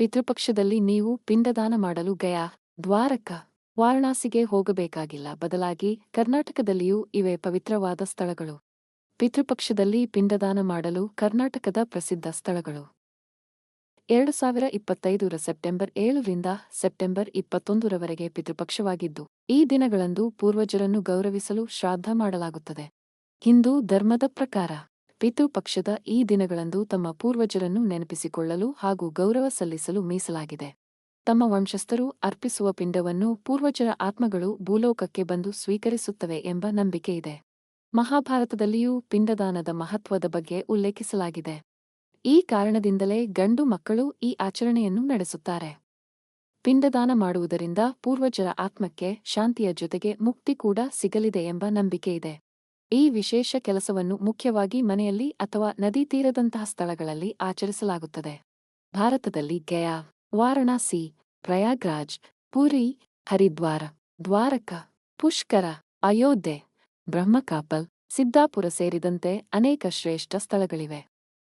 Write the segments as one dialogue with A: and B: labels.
A: ಪಿತೃಪಕ್ಷದಲ್ಲಿ ನೀವು ಪಿಂಡದಾನ ಮಾಡಲು ಗಯಾ. ದ್ವಾರಕ. ವಾರಣಾಸಿಗೆ ಹೋಗಬೇಕಾಗಿಲ್ಲ. ಬದಲಾಗಿ ಕರ್ನಾಟಕದಲ್ಲಿಯೂ ಇವೆ ಪವಿತ್ರವಾದ ಸ್ಥಳಗಳು. ಪಿತೃಪಕ್ಷದಲ್ಲಿ ಪಿಂಡದಾನ ಮಾಡಲು ಕರ್ನಾಟಕದ ಪ್ರಸಿದ್ಧ ಸ್ಥಳಗಳು. ಎರಡು ಸಾವಿರ ಇಪ್ಪತ್ತೈದರ ಸೆಪ್ಟೆಂಬರ್ ಏಳರಿಂದ ಸೆಪ್ಟೆಂಬರ್ ಇಪ್ಪತ್ತೊಂದರವರೆಗೆ ಪಿತೃಪಕ್ಷವಾಗಿದ್ದು, ಈ ದಿನಗಳಂದು ಪೂರ್ವಜರನ್ನು ಗೌರವಿಸಲು ಶ್ರಾದ್ದ ಮಾಡಲಾಗುತ್ತದೆ. ಹಿಂದೂ ಧರ್ಮದ ಪ್ರಕಾರ. ಪಿತೃಪಕ್ಷದ ಈ ದಿನಗಳಂದು ತಮ್ಮ ಪೂರ್ವಜರನ್ನು ನೆನಪಿಸಿಕೊಳ್ಳಲು ಹಾಗೂ ಗೌರವ ಸಲ್ಲಿಸಲು ಮೀಸಲಾಗಿದೆ. ತಮ್ಮ ವಂಶಸ್ಥರು ಅರ್ಪಿಸುವ ಪಿಂಡವನ್ನು ಪೂರ್ವಜರ ಆತ್ಮಗಳು ಭೂಲೋಕಕ್ಕೆ ಬಂದು ಸ್ವೀಕರಿಸುತ್ತವೆ ಎಂಬ ನಂಬಿಕೆಯಿದೆ ಮಹಾಭಾರತದಲ್ಲಿಯೂ ಪಿಂಡದಾನದ ಮಹತ್ವದ ಬಗ್ಗೆ ಉಲ್ಲೇಖಿಸಲಾಗಿದೆ. ಈ ಕಾರಣದಿಂದಲೇ ಗಂಡು ಮಕ್ಕಳು ಈ ಆಚರಣೆಯನ್ನು ನಡೆಸುತ್ತಾರೆ. ಪಿಂಡದಾನ ಮಾಡುವುದರಿಂದ ಪೂರ್ವಜರ ಆತ್ಮಕ್ಕೆ ಶಾಂತಿಯ ಜೊತೆಗೆ ಮುಕ್ತಿ ಕೂಡ ಸಿಗಲಿದೆ ಎಂಬ ನಂಬಿಕೆಯಿದೆ ಈ ವಿಶೇಷ ಕೆಲಸವನ್ನು ಮುಖ್ಯವಾಗಿ ಮನೆಯಲ್ಲಿ ಅಥವಾ ನದಿ ತೀರದಂತಹ ಸ್ಥಳಗಳಲ್ಲಿ ಆಚರಿಸಲಾಗುತ್ತದೆ. ಭಾರತದಲ್ಲಿ ಗಯಾ, ವಾರಣಾಸಿ, ಪ್ರಯಾಗ್ರಾಜ್, ಪುರಿ, ಹರಿದ್ವಾರ, ದ್ವಾರಕ, ಪುಷ್ಕರ, ಅಯೋಧ್ಯೆ, ಬ್ರಹ್ಮಕಾಪಲ್, ಸಿದ್ದಾಪುರ ಸೇರಿದಂತೆ ಅನೇಕ ಶ್ರೇಷ್ಠ ಸ್ಥಳಗಳಿವೆ.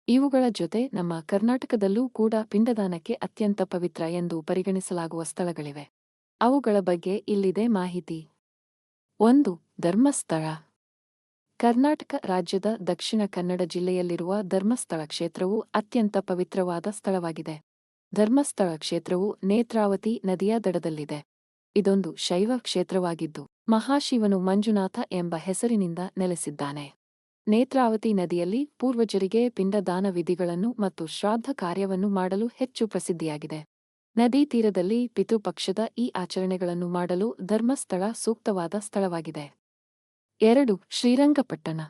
A: ಇವುಗಳ ಜೊತೆ ನಮ್ಮ ಕರ್ನಾಟಕದಲ್ಲೂ ಕೂಡ ಪಿಂಡದಾನಕ್ಕೆ ಅತ್ಯಂತ ಪವಿತ್ರ ಎಂದು ಪರಿಗಣಿಸಲಾಗುವ ಸ್ಥಳಗಳಿವೆ. ಅವುಗಳ ಬಗ್ಗೆ ಇಲ್ಲಿದೆ ಮಾಹಿತಿ. ಒಂದು ಧರ್ಮಸ್ಥಳ. ಕರ್ನಾಟಕ ರಾಜ್ಯದ ದಕ್ಷಿಣ ಕನ್ನಡ ಜಿಲ್ಲೆಯಲ್ಲಿರುವ ಧರ್ಮಸ್ಥಳ ಕ್ಷೇತ್ರವು ಅತ್ಯಂತ ಪವಿತ್ರವಾದ ಸ್ಥಳವಾಗಿದೆ. ಧರ್ಮಸ್ಥಳ ಕ್ಷೇತ್ರವು ನೇತ್ರಾವತಿ ನದಿಯ ದಡದಲ್ಲಿದೆ. ಇದೊಂದು ಶೈವ ಕ್ಷೇತ್ರವಾಗಿದ್ದು, ಮಹಾಶಿವನು ಮಂಜುನಾಥ ಎಂಬ ಹೆಸರಿನಿಂದ ನೆಲೆಸಿದ್ದಾನೆ. ನೇತ್ರಾವತಿ ನದಿಯಲ್ಲಿ ಪೂರ್ವಜರಿಗೆ ಪಿಂಡದಾನ ವಿಧಿಗಳನ್ನು ಮತ್ತು ಶ್ರಾದ್ದ ಕಾರ್ಯವನ್ನು ಮಾಡಲು ಹೆಚ್ಚು ಪ್ರಸಿದ್ಧಿಯಾಗಿದೆ. ನದಿ ತೀರದಲ್ಲಿ ಪಿತೃಪಕ್ಷದ ಈ ಆಚರಣೆಗಳನ್ನು ಮಾಡಲು ಧರ್ಮಸ್ಥಳ ಸೂಕ್ತವಾದ ಸ್ಥಳವಾಗಿದೆ. ಎರಡು, ಶ್ರೀರಂಗಪಟ್ಟಣ.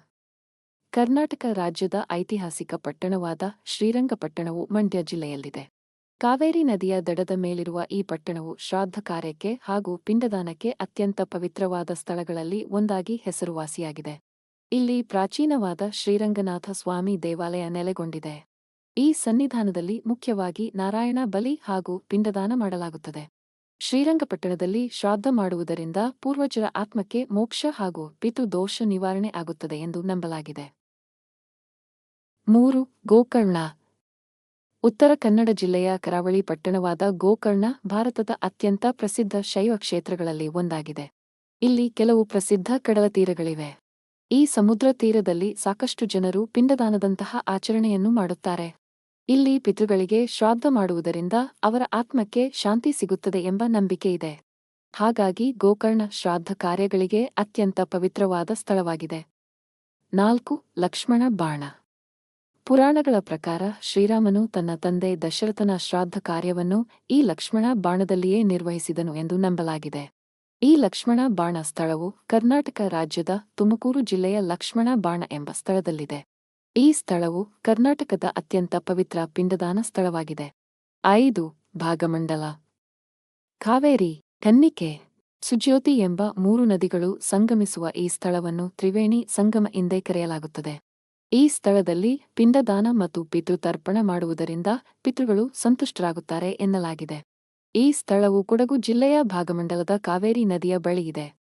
A: ಕರ್ನಾಟಕ ರಾಜ್ಯದ ಐತಿಹಾಸಿಕ ಪಟ್ಟಣವಾದ ಶ್ರೀರಂಗಪಟ್ಟಣವು ಮಂಡ್ಯ ಜಿಲ್ಲೆಯಲ್ಲಿದೆ. ಕಾವೇರಿ ನದಿಯ ದಡದ ಮೇಲಿರುವ ಈ ಪಟ್ಟಣವು ಶ್ರಾದ್ದ ಕಾರ್ಯಕ್ಕೆ ಹಾಗೂ ಪಿಂಡದಾನಕ್ಕೆ ಅತ್ಯಂತ ಪವಿತ್ರವಾದ ಸ್ಥಳಗಳಲ್ಲಿ ಒಂದಾಗಿ ಹೆಸರುವಾಸಿಯಾಗಿದೆ. ಇಲ್ಲಿ ಪ್ರಾಚೀನವಾದ ಶ್ರೀರಂಗನಾಥ ಸ್ವಾಮಿ ದೇವಾಲಯ ನೆಲೆಗೊಂಡಿದೆ. ಈ ಸನ್ನಿಧಾನದಲ್ಲಿ ಮುಖ್ಯವಾಗಿ ನಾರಾಯಣ ಬಲಿ ಹಾಗೂ ಪಿಂಡದಾನ ಮಾಡಲಾಗುತ್ತದೆ. ಶ್ರೀರಂಗಪಟ್ಟಣದಲ್ಲಿ ಶ್ರಾದ್ದ ಮಾಡುವುದರಿಂದ ಪೂರ್ವಜರ ಆತ್ಮಕ್ಕೆ ಮೋಕ್ಷ ಹಾಗೂ ಪಿತು ದೋಷ ನಿವಾರಣೆ ಆಗುತ್ತದೆ ಎಂದು ನಂಬಲಾಗಿದೆ. ಮೂರು, ಗೋಕರ್ಣ. ಉತ್ತರ ಕನ್ನಡ ಜಿಲ್ಲೆಯ ಕರಾವಳಿ ಪಟ್ಟಣವಾದ ಗೋಕರ್ಣ ಭಾರತದ ಅತ್ಯಂತ ಪ್ರಸಿದ್ಧ ಶೈವ ಕ್ಷೇತ್ರಗಳಲ್ಲಿ ಒಂದಾಗಿದೆ. ಇಲ್ಲಿ ಕೆಲವು ಪ್ರಸಿದ್ಧ ಕಡಲ ತೀರಗಳಿವೆ. ಈ ಸಮುದ್ರ ತೀರದಲ್ಲಿ ಸಾಕಷ್ಟು ಜನರು ಪಿಂಡದಾನದಂತಹ ಆಚರಣೆಯನ್ನು ಮಾಡುತ್ತಾರೆ. ಇಲ್ಲಿ ಪಿತೃಗಳಿಗೆ ಶ್ರಾದ್ದ ಮಾಡುವುದರಿಂದ ಅವರ ಆತ್ಮಕ್ಕೆ ಶಾಂತಿ ಸಿಗುತ್ತದೆ ಎಂಬ ನಂಬಿಕೆ ಇದೆ. ಹಾಗಾಗಿ ಗೋಕರ್ಣ ಶ್ರಾದ್ದ ಕಾರ್ಯಗಳಿಗೆ ಅತ್ಯಂತ ಪವಿತ್ರವಾದ ಸ್ಥಳವಾಗಿದೆ. ನಾಲ್ಕು, ಲಕ್ಷ್ಮಣ ಬಾಣ. ಪುರಾಣಗಳ ಪ್ರಕಾರ ಶ್ರೀರಾಮನು ತನ್ನ ತಂದೆ ದಶರಥನ ಶ್ರಾದ್ದ ಕಾರ್ಯವನ್ನು ಈ ಲಕ್ಷ್ಮಣ ಬಾಣದಲ್ಲಿಯೇ ನಿರ್ವಹಿಸಿದನು ಎಂದು ನಂಬಲಾಗಿದೆ. ಈ ಲಕ್ಷ್ಮಣ ಬಾಣ ಸ್ಥಳವು ಕರ್ನಾಟಕ ರಾಜ್ಯದ ತುಮಕೂರು ಜಿಲ್ಲೆಯ ಲಕ್ಷ್ಮಣ ಬಾಣ ಎಂಬ ಸ್ಥಳದಲ್ಲಿದೆ. ಈ ಸ್ಥಳವು ಕರ್ನಾಟಕದ ಅತ್ಯಂತ ಪವಿತ್ರ ಪಿಂಡದಾನ ಸ್ಥಳವಾಗಿದೆ. ಐದು, ಭಾಗಮಂಡಲ. ಕಾವೇರಿ, ಕನ್ನಿಕೆ, ಸುಜ್ಯೋತಿ ಎಂಬ ಮೂರು ನದಿಗಳು ಸಂಗಮಿಸುವ ಈ ಸ್ಥಳವನ್ನು ತ್ರಿವೇಣಿ ಸಂಗಮ ಎಂದೇ ಕರೆಯಲಾಗುತ್ತದೆ. ಈ ಸ್ಥಳದಲ್ಲಿ ಪಿಂಡದಾನ ಮತ್ತು ಪಿತೃತರ್ಪಣ ಮಾಡುವುದರಿಂದ ಪಿತೃಗಳು ಸಂತುಷ್ಟರಾಗುತ್ತಾರೆ ಎನ್ನಲಾಗಿದೆ. ಈ ಸ್ಥಳವು ಕೊಡಗು ಜಿಲ್ಲೆಯ ಭಾಗಮಂಡಲದ ಕಾವೇರಿ ನದಿಯ ಬಳಿಯಿದೆ